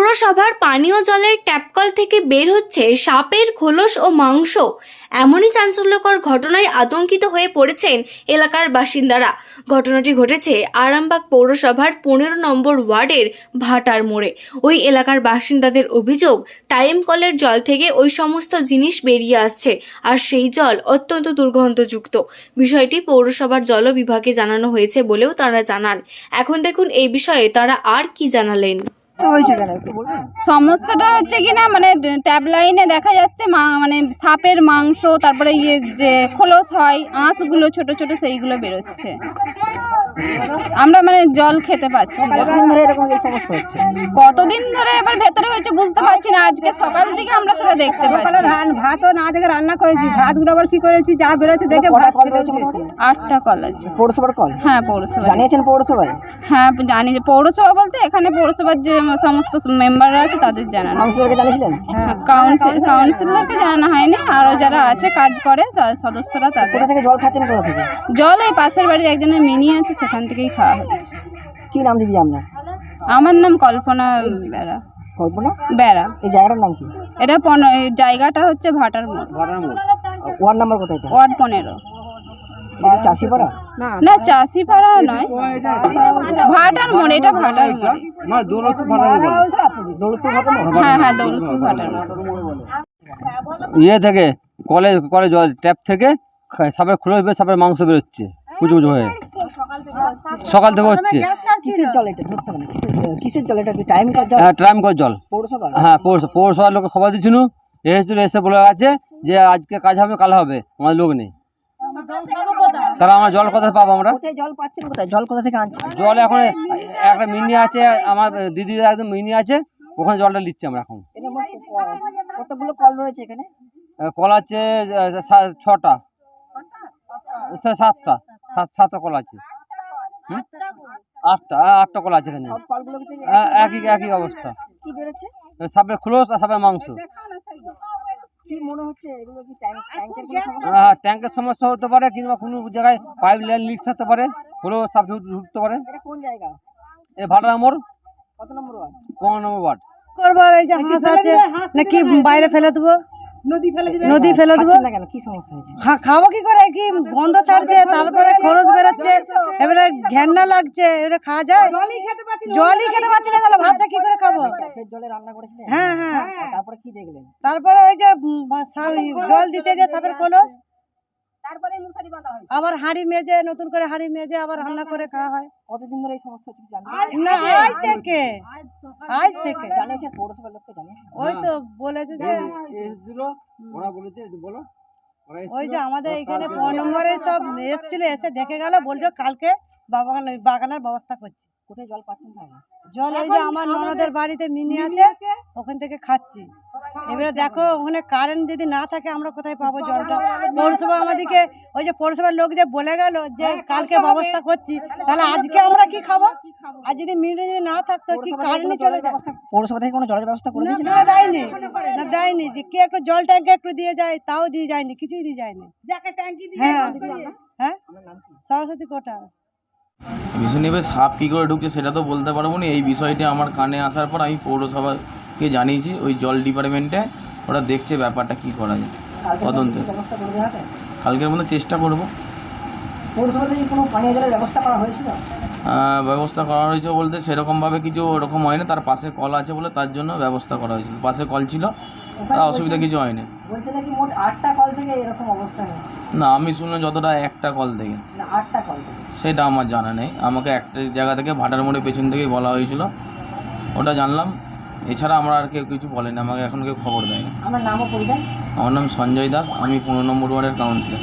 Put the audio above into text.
পৌরসভার পানীয় জলের ট্যাপকল থেকে বের হচ্ছে সাপের খোলস ও মাংস। এমনই চাঞ্চল্যকর ঘটনায় আতঙ্কিত হয়ে পড়েছেন এলাকার বাসিন্দারা। ঘটনাটি ঘটেছে আরামবাগ পৌরসভার পনেরো নম্বর ওয়ার্ডের ভাটার মোড়ে। ওই এলাকার বাসিন্দাদের অভিযোগ, টাইম কলের জল থেকে ওই সমস্ত জিনিস বেরিয়ে আসছে আর সেই জল অত্যন্ত দুর্গন্ধযুক্ত। বিষয়টি পৌরসভার জল বিভাগে জানানো হয়েছে বলেও তারা জানান। এখন দেখুন এই বিষয়ে তারা আর কি জানালেন। সমস্যাটা হচ্ছে কি না মানে ট্যাব লাইনে দেখা যাচ্ছে মানে সাপের মাংস, তারপরে ইয়ে যে খোলস হয়, আঁশগুলো ছোট ছোট সেইগুলো বেরোচ্ছে। আমরা মানে জল খেতে পাচ্ছি কতদিন ধরে এবার ভেতরে হয়েছে বুঝতে পারছি না। আজকে সকাল থেকে আমরা সেটা দেখতে পাচ্ছি। ভাতও না দেখে রান্না করেছি ভাতগুলো আবার কি করেছি যা বেরোচ্ছে দেখে আটটা কল আছে। পৌরসভার কল? হ্যাঁ পৌরসভা জানিয়েছেন পৌরসভায়? হ্যাঁ জানি যে পৌরসভা বলতে এখানে পৌরসভার যে সমস্ত মেম্বাররা আছে তাদের জানানো। কাউন্সিল কাউন্সিলরকে জানানো হয়নি। আরও যারা আছে কাজ করে তার সদস্যরা তাদের। জল খাচ্ছেন জল এই পাশের বাড়ির একজনের মিনি আছে সেখান থেকেই খাওয়া হচ্ছে। কি নাম দিদি আপনার? আমার নাম কল্পনা বেড়া। কল্পনা? বেড়া। এই জায়গাটার নাম কি? এটা পন- জায়গাটা হচ্ছে ভাটার মোড়। ওয়ার্ড নাম্বার কোথায় এটা? ওয়ার্ড পনেরো। এটা চাষি না চাষি পাড়া নয়। ভাটার মোড় এটা ভাটার মোড়। হ্যাঁ হ্যাঁ দৌলতপুর ভাটার ইয়ে থেকে কলে কলে জল ট্যাপ থেকে সাপের বের সাপের মাংস বেরোচ্ছে কুচু কুচু হয়ে। সকাল থেকে হচ্ছে। কিসের জল এটা? ধরতে হবে না কিসের কিসের জল? এটা কি টাইম কল জল? হ্যাঁ জল। হ্যাঁ পৌরসভা। পৌরসভার লোকে খবর দিচ্ছিল এসেছিল এসে বলে আছে যে আজকে কাজ হবে কাল হবে। আমার লোক নেই। তাহলে আমার জল কোথায় পাবো আমরা? জল পাচ্ছেন কোথায়? জল কোথা থেকে আনছেন? জল এখন একটা মিনি আছে আমার দিদির একদম মিনি আছে ওখানে জলটা নিচ্ছি আমরা এখন। কতগুলো কল রয়েছে এখানে? কল আছে ছটা? সা- সাতটা। সাত সাতটা কল আছে? আটটা আটটা কল আছে এখানে। একই একই অবস্থা। সাপের খোলস আর সাপের মাংস। কি মনে হচ্ছে এগুলো কি ট্যাঙ্ক ট্যাঙ্কের সমস্যা? হতে পারে কিংবা কোনো জায়গায় পাইপ লাইন লিক থাকতে পারে হলেও সাপ ঢুকতে পারে। কোন জায়গা? কত নম্বর ওয়ার্ড? পনেরো নম্বর ওয়ার্ড। করব এই যে হাঁস আছে নাকি বাইরে ফেলে দেবো? নদী ফেলে দেবো? খাচ্ছেন না কেন? কি সমস্যা খাব কি করে? কি গন্ধ ছাড়ছে তারপরে খরচ বেরোচ্ছে। ঘেন্না লাগছে এবারে খাওয়া যায়? জলই খেতে পাচ্ছি না। তাহলে ভাতটা কি করে খাব? জলে রান্না করেছিলেন হ্যাঁ হ্যাঁ। তারপরে কি দেখলেন? তারপরে ওই যে জল দিতে যে সাপের খোলো আবার হাঁড়ি মেজে নতুন করে হাঁড়ি মেজে আবার রান্না করে খাওয়া হয়। কতদিন ধরে এই সমস্যা না আজ থেকে। আজ থেকে। ওই তো বলেছে যে ওরা বলেছে বলো। ওই যে আমাদের এখানে ফোন নম্বরে সব এসছিল এসে দেখে গেল বলছো কালকে বাগান ওই বাগানের ব্যবস্থা করছি। কোথায় জল পাচ্ছেন তাহলে জল ওই যে আমার ননদের বাড়িতে মিনি আছে ওখান থেকে খাচ্ছি। এবারে দেখো ওখানে কারেন্ট যদি না থাকে আমরা কোথায় পাবো জলটা? পৌরসভা আমাদেরকে ওই যে পৌরসভার লোক যে বলে গেল যে কালকে ব্যবস্থা করছি তাহলে আজকে আমরা কি খাব? আর যদি মিনি যদি না থাকতো কি কারেন্ট চলে পৌরসভা থেকে কোনো জলের ব্যবস্থা করে না দেয়নি। না দেয়নি যে কে একটু জল ট্যাঙ্কে একটু দিয়ে যায় তাও দিয়ে যায়নি কিছুই দিয়ে যায়নি। হ্যাঁ। হ্যাঁ? সরস্বতী কোটা। নিয়ে সাপ কী করে ঢুকছে সেটা তো বলতে পারব না। এই বিষয়টি আমার কানে আসার পর আমি পৌরসভাকে জানিয়েছি ওই জল ডিপার্টমেন্টে। ওরা দেখছে ব্যাপারটা কী করা যায়। তদন্ত। কালকের মধ্যে চেষ্টা করব। ব্যবস্থা করা হয়েছিল? ব্যবস্থা করা হয়েছে বলতে সেরকমভাবে কিছু ওরকম হয়নি। তার পাশে কল আছে বলে তার জন্য ব্যবস্থা করা হয়েছিল। পাশে কল ছিল। তা অসুবিধা কিছু হয়নি। বলছে নাকি মোট আটটা কল থেকে এরকম অবস্থা হয়েছে না আমি শুনলাম যতটা একটা কল থেকে। না আটটা কল থেকে। সেটা আমার জানা নেই। আমাকে একটা জায়গা থেকে ভাটার মোড়ে পেছন থেকেই বলা হয়েছিল। ওটা জানলাম। এছাড়া আমরা আর কেউ কিছু বলেনি আমাকে এখন কেউ খবর দেয়নি। আমার নামও পরিচয় আমার নাম সঞ্জয় দাস আমি পনেরো নম্বর ওয়ার্ডের কাউন্সিলর